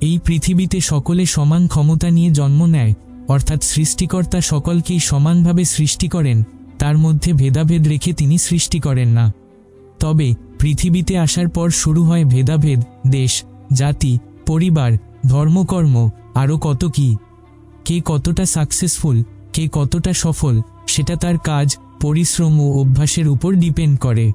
এই পৃথিবীতে সকলে সমান ক্ষমতা নিয়ে জন্ম নেয়, অর্থাৎ সৃষ্টিকর্তা সকলকেই সমানভাবে সৃষ্টি করেন, তার মধ্যে ভেদাভেদ রেখে তিনি সৃষ্টি করেন না। তবে পৃথিবীতে আসার পর শুরু হয় ভেদাভেদ, দেশ, জাতি, পরিবার, ধর্মকর্ম আরও কত কি? কে কতটা সাকসেসফুল কে কতটা সফল, সেটা তার কাজ, পরিশ্রম ও অভ্যাসের উপর ডিপেন্ড করে।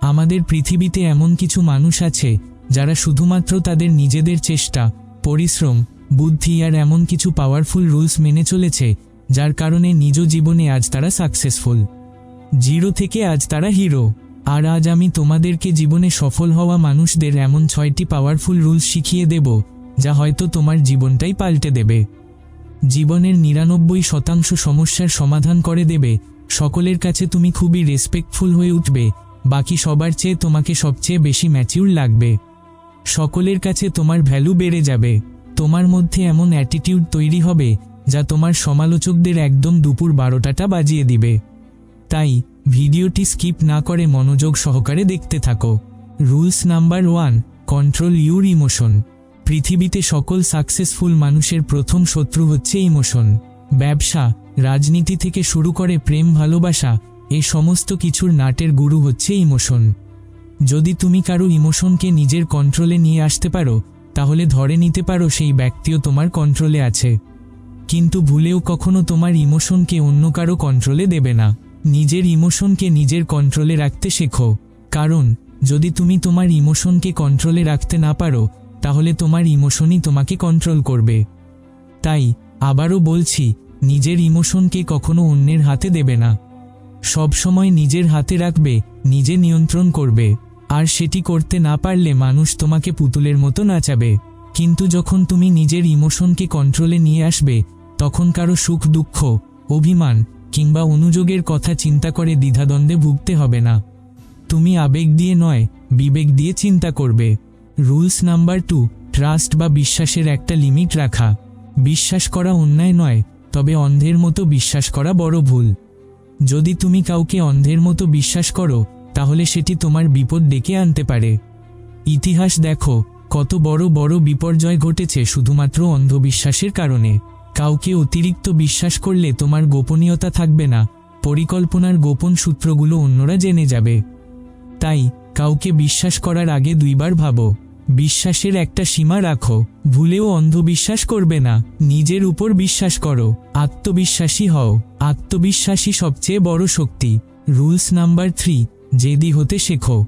আমাদের পৃথিবীতে এমন কিছু মানুষ আছে যারা শুধুমাত্র তাদের নিজেদের চেষ্টা, পরিশ্রম, বুদ্ধি আর এমন কিছু পাওয়ারফুল রুলস মেনে চলেছে, যার কারণে নিজ জীবনে আজ তারা সাকসেসফুল জিরো থেকে আজ তারা হিরো আর আজ আমি তোমাদেরকে জীবনে সফল হওয়া মানুষদের এমন ছয়টি পাওয়ারফুল রুলস শিখিয়ে দেব, যা হয়তো তোমার জীবনটাই পাল্টে দেবে। জীবনের নিরানব্বই শতাংশ সমস্যার সমাধান করে দেবে, সকলের কাছে তুমি খুবই রেসপেক্টফুল হয়ে উঠবে, বাকি সবার চেয়ে তোমাকে সবচেয়ে বেশি ম্যাচিউর লাগবে। সকলের কাছে তোমার ভ্যালু বেড়ে যাবে। তোমার মধ্যে এমন অ্যাটিটিউড তৈরি হবে, যা তোমার সমালোচকদের একদম দুপুর বারোটাটা বাজিয়ে দিবে। তাই, ভিডিওটি স্কিপ না করে মনোযোগ সহকারে দেখতে থাকো। Rules number one control your emotion পৃথিবীতে সকল সাকসেসফুল মানুষের প্রথম শত্রু হচ্ছে ইমোশন ব্যবসা, রাজনীতি থেকে শুরু করে প্রেম, ভালোবাসা, এ সমস্ত কিছুর নাটের গুরু হচ্ছে ইমোশন যদি তুমি কারও ইমোশনকে নিজের কন্ট্রোলে নিয়ে আসতে পারো, তাহলে ধরে নিতে পারো সেই ব্যক্তিও তোমার কন্ট্রোলে আছে। কিন্তু ভুলেও কখনো তোমার ইমোশনকে অন্য কারও কন্ট্রোলে দেবে না। নিজের ইমোশনকে নিজের কন্ট্রোলে রাখতে শেখো। কারণ, যদি তুমি তোমার ইমোশনকে কন্ট্রোলে রাখতে না পারো, তাহলে তোমার ইমোশনই তোমাকে কন্ট্রোল করবে। তাই, আবারও বলছি, নিজের ইমোশনকে কখনো অন্যের হাতে দেবে না। সবসময় নিজের হাতে রাখবে, নিজে নিয়ন্ত্রণ করবে। আর সেটি করতে না পারলে মানুষ তোমাকে পুতুলের মতো নাচাবে। কিন্তু যখন তুমি নিজের ইমোশনকে কন্ট্রোলে নিয়ে আসবে, তখন কারও সুখ, দুঃখ, অভিমান কিংবা অনুযোগের কথা চিন্তা করে দ্বিধাদ্বন্দ্বে ভুগতে হবে না। তুমি আবেগ দিয়ে নয়, বিবেক দিয়ে চিন্তা করবে। রুলস নাম্বার টু, ট্রাস্ট বা বিশ্বাসের একটা লিমিট রাখা। বিশ্বাস করা অন্যায় নয়, তবে অন্ধের মতো বিশ্বাস করা বড় ভুল। যদি তুমি কাউকে অন্ধের মতো বিশ্বাস করো তাহলে সেটি তোমার বিপদ ডেকে আনতে পারে। ইতিহাস দেখো, কত বড় বড় বিপর্যয় ঘটেছে শুধুমাত্র অন্ধবিশ্বাসের কারণে। কাউকে অতিরিক্ত বিশ্বাস করলে তোমার গোপনীয়তা থাকবে না, পরিকল্পনার গোপন সূত্রগুলো অন্যরা জেনে যাবে। তাই, কাউকে বিশ্বাস করার আগে দুইবার ভাবো, বিশ্বাসের একটা সীমা রাখো, ভুলেও অন্ধবিশ্বাস করবে না, নিজের উপর বিশ্বাস করো, আত্মবিশ্বাসী হও আত্মবিশ্বাসী সবচেয়ে বড় শক্তি। রুলস নাম্বার থ্রি জেদি হতে শেখো।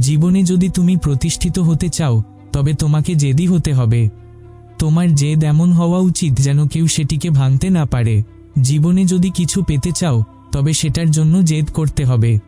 জীবনে যদি তুমি প্রতিষ্ঠিত হতে চাও, তবে তোমাকে জেদি হতে হবে। তোমার জেদ এমন হওয়া উচিত যেন কেউ সেটিকে ভাঙতে না পারে। জীবনে যদি কিছু পেতে চাও, তবে সেটার জন্য জেদ করতে হবে।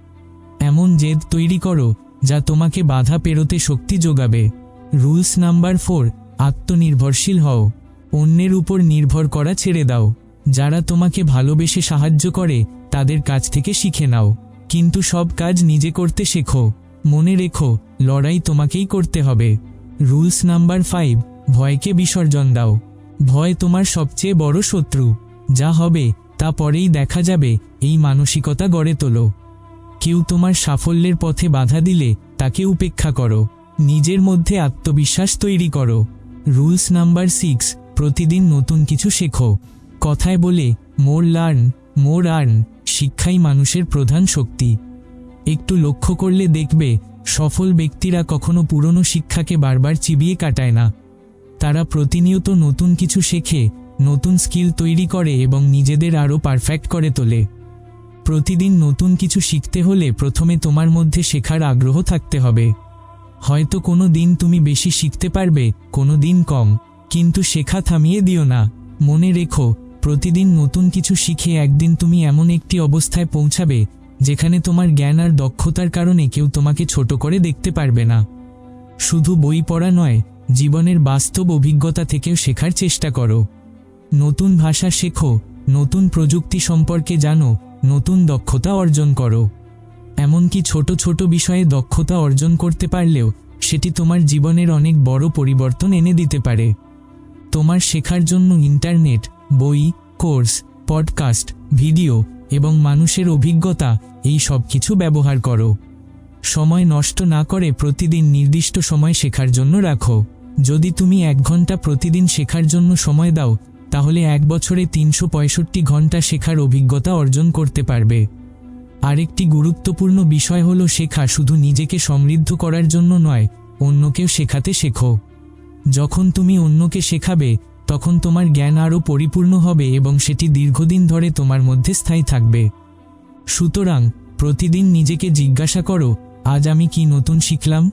এমন জেদ তৈরি করো, যা তোমাকে বাধা পেরোতে শক্তি যোগাবে। রুলস নাম্বার ফোর, আত্মনির্ভরশীল হও। অন্যের উপর নির্ভর করা ছেড়ে দাও। যারা তোমাকে ভালোবেসে সাহায্য করে, তাদের কাছ থেকে শিখে নাও। কিন্তু সব কাজ নিজে করতে শেখো। মনে রেখো, লড়াই তোমাকেই করতে হবে। রুলস নাম্বার ফাইভ, ভয়কে বিসর্জন দাও। ভয় তোমার সবচেয়ে বড় শত্রু। যা হবে, তা পরেই দেখা যাবে, এই মানসিকতা গড়ে তোলো। কেউ তোমার সাফল্যের পথে বাধা দিলে, তাকে উপেক্ষা করো। নিজের মধ্যে আত্মবিশ্বাস তৈরি করো। রুলস নাম্বার সিক্স, প্রতিদিন নতুন কিছু শেখো। কথায় বলে, মোর লার্ন, মোর আর্ন। শিক্ষাই মানুষের প্রধান শক্তি। একটু লক্ষ্য করলে দেখবে, সফল ব্যক্তিরা কখনো পুরনো শিক্ষাকে বারবার চিবিয়ে কাটায় না। তারা প্রতিনিয়ত নতুন কিছু শেখে, নতুন স্কিল তৈরি করে এবং নিজেদের আরও পারফেক্ট করে তোলে। প্রতিদিন নতুন কিছু শিখতে হলে প্রথমে তোমার মধ্যে শেখার আগ্রহ থাকতে হবে। হয়তো কোনো দিন তুমি বেশি শিখতে পারবে, কোনো দিন কম, কিন্তু শেখা থামিয়ে দিও না। মনে রেখো প্রতিদিন নতুন কিছু শিখে একদিন তুমি এমন একটি অবস্থায় পৌঁছাবে, যেখানে তোমার জ্ঞান আর দক্ষতার কারণে কেউ তোমাকে ছোট করে দেখতে পারবে না। শুধু বই পড়া নয়, জীবনের বাস্তব অভিজ্ঞতা থেকেও শেখার চেষ্টা করো। নতুন ভাষা শেখো, নতুন প্রযুক্তি সম্পর্কে জানো, নতুন দক্ষতা অর্জন করো। এমনকি ছোট ছোট বিষয়ে দক্ষতা অর্জন করতে পারলেও, সেটি তোমার জীবনের অনেক বড় পরিবর্তন এনে দিতে পারে। তোমার শেখার জন্য ইন্টারনেট বই, কোর্স, পডকাস্ট, ভিডিও এবং মানুষের অভিজ্ঞতা, এই সব কিছু ব্যবহার করো। সময় নষ্ট না করে প্রতিদিন নির্দিষ্ট সময় শেখার জন্য রাখো। যদি তুমি এক ঘণ্টা প্রতিদিন শেখার জন্য সময় দাও, তাহলে এক বছরে তিনশো পঁয়ষট্টি ঘণ্টা শেখার অভিজ্ঞতা অর্জন করতে পারবে। আরেকটি গুরুত্বপূর্ণ বিষয় হলো শেখা শুধু নিজেকে সমৃদ্ধ করার জন্য নয়, অন্যকেও শেখাতে শেখো। যখন তুমি অন্যকে শেখাবে তখন তোমার জ্ঞান আরও পরিপূর্ণ হবে এবং সেটি দীর্ঘদিন ধরে তোমার মধ্যে স্থায়ী থাকবে। সুতরাং, প্রতিদিন নিজেকে জিজ্ঞাসা করো, আজ আমি কি নতুন শিখলাম?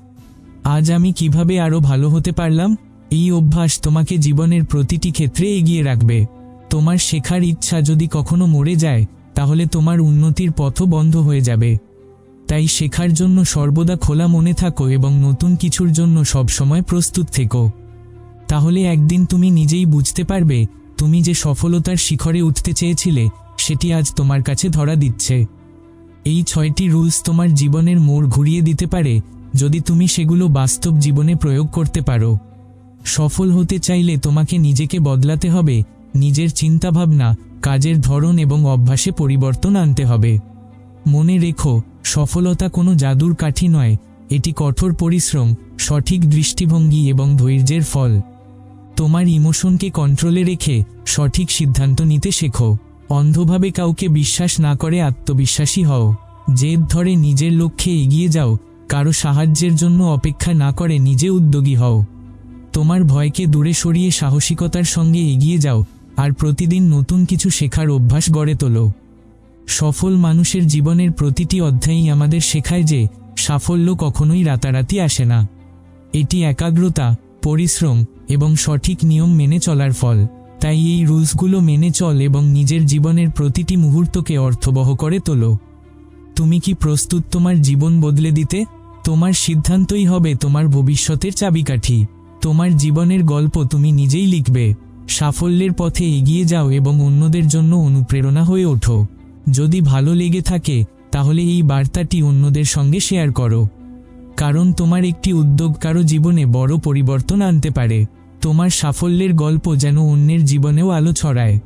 আজ আমি কীভাবে আরও ভালো হতে পারলাম? এই অভ্যাস তোমাকে জীবনের প্রতিটি ক্ষেত্রে এগিয়ে রাখবে। তোমার শেখার ইচ্ছা যদি কখনো মরে যায়, তাহলে তোমার উন্নতির পথও বন্ধ হয়ে যাবে। তাই শেখার জন্য সর্বদা খোলা মনে থাকো এবং নতুন কিছুর জন্য সবসময় প্রস্তুত থেকো। তাহলে একদিন তুমি নিজেই বুঝতে পারবে, তুমি যে সফলতার শিখরে উঠতে চেয়েছিলে, সেটি আজ তোমার কাছে ধরা দিচ্ছে। এই ছয়টি রুলস তোমার জীবনের মোড় ঘুরিয়ে দিতে পারে, যদি তুমি সেগুলো বাস্তব জীবনে প্রয়োগ করতে পারো। সফল হতে চাইলে তোমাকে নিজেকে বদলাতে হবে, নিজের চিন্তাভাবনা, কাজের ধরন এবং অভ্যাসে পরিবর্তন আনতে হবে। মনে রেখো, সফলতা কোনো জাদুর কাঠি নয়, এটি কঠোর পরিশ্রম, সঠিক দৃষ্টিভঙ্গি এবং ধৈর্যের ফল। তোমার ইমোশনকে কন্ট্রোলে রেখে সঠিক সিদ্ধান্ত নিতে শেখো। অন্ধভাবে কাউকে বিশ্বাস না করে আত্মবিশ্বাসী হও। জেদ ধরে নিজের লক্ষ্যে এগিয়ে যাও, কারও সাহায্যের জন্য অপেক্ষা না করে নিজে উদ্যোগী হও। তোমার ভয়কে দূরে সরিয়ে সাহসিকতার সঙ্গে এগিয়ে যাও আর প্রতিদিন নতুন কিছু শেখার অভ্যাস গড়ে তোলো। সফল মানুষের জীবনের প্রতিটি অধ্যায়ই আমাদের শেখায় যে সাফল্য কখনোই রাতারাতি আসে না। এটি একাগ্রতা পরিশ্রম এবং সঠিক নিয়ম মেনে চলার ফল। তাই এই রুলসগুলো মেনে চল এবং নিজের জীবনের প্রতিটি মুহূর্তকে অর্থবহ করে তোলো। তুমি কি প্রস্তুত তোমার জীবন বদলে দিতে? তোমার সিদ্ধান্তই হবে তোমার ভবিষ্যতের চাবিকাঠি। তোমার জীবনের গল্প তুমি নিজেই লিখবে। সাফল্যের পথে এগিয়ে যাও এবং অন্যদের জন্য অনুপ্রেরণা হয়ে ওঠো। যদি ভালো লেগে থাকে, তাহলে এই বার্তাটি অন্যদের সঙ্গে শেয়ার করো। কারণ তোমার একটি উদ্যোগ কারও জীবনে বড় পরিবর্তন আনতে পারে। তোমার সাফল্যের গল্প যেন অন্যের জীবনেও আলো ছড়ায়।